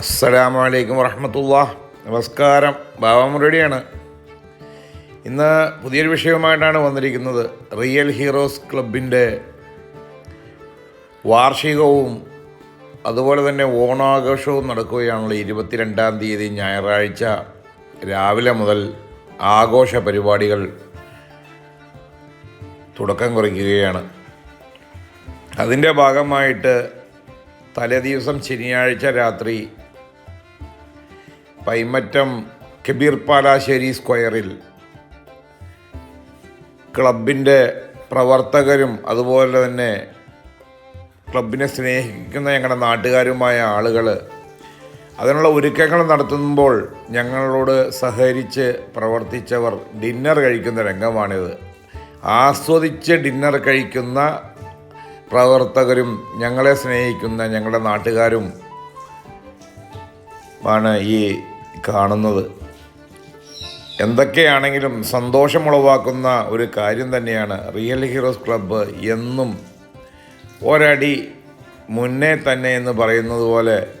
അസ്സലാമു അലൈക്കും വറഹമത്തുള്ള നമസ്കാരം ബാബാമുരടിയാണ് ഇന്ന് പുതിയൊരു വിഷയവുമായിട്ടാണ് വന്നിരിക്കുന്നത്. റിയൽ ഹീറോസ് ക്ലബിന്റെ വാർഷികവും അതുപോലെ തന്നെ ഓണാഘോഷവും നടക്കുകയാണുള്ള ഇരുപത്തിരണ്ടാം തീയതി ഞായറാഴ്ച രാവിലെ മുതൽ ആഘോഷ പരിപാടികൾ തുടക്കം കുറിക്കുകയാണ്. അതിന്റെ ഭാഗമായിട്ട് തലേദിവസം ശനിയാഴ്ച രാത്രി പൈമറ്റം കബീർ പാലാശ്ശേരി സ്ക്വയറിൽ. ക്ലബിന്റെ പ്രവർത്തകരും അതുപോലെ തന്നെ ക്ലബിനെ സ്നേഹിക്കുന്ന ഞങ്ങളുടെ നാട്ടുകാരുമായ ആളുകൾ അതിനുള്ള ഒരുക്കങ്ങൾ നടത്തുമ്പോൾ ഞങ്ങളോട് സഹകരിച്ച് പ്രവർത്തിച്ചവർ ഡിന്നർ കഴിക്കുന്ന രംഗമാണിത്. ആസ്വദിച്ച് ഡിന്നർ കഴിക്കുന്ന പ്രവർത്തകരും ഞങ്ങളെ സ്നേഹിക്കുന്ന ഞങ്ങളുടെ നാട്ടുകാരും ആണ് ഈ കാണുന്നത്. എന്തൊക്കെയാണെങ്കിലും സന്തോഷമുളവാക്കുന്ന ഒരു കാര്യം തന്നെയാണ് റിയൽ ഹീറോസ് ക്ലബ്ബ് എന്നും ഒരടി മുന്നേ തന്നെ എന്ന് പറയുന്നത് പോലെ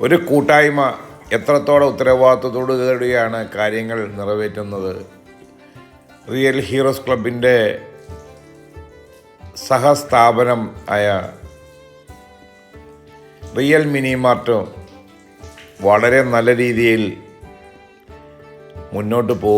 ഒരു കൂട്ടായ്മ എത്രത്തോളം ഉത്തരവാദിത്വത്തോടു കൂടിയാണ് കാര്യങ്ങൾ നിറവേറ്റുന്നത്. റിയൽ ഹീറോസ് ക്ലബിന്റെ സഹസ്ഥാപനം ആയ റിയൽ മിനി മാർട്ടും വളരെ നല്ല രീതിയിൽ മുന്നോട്ട് പോകും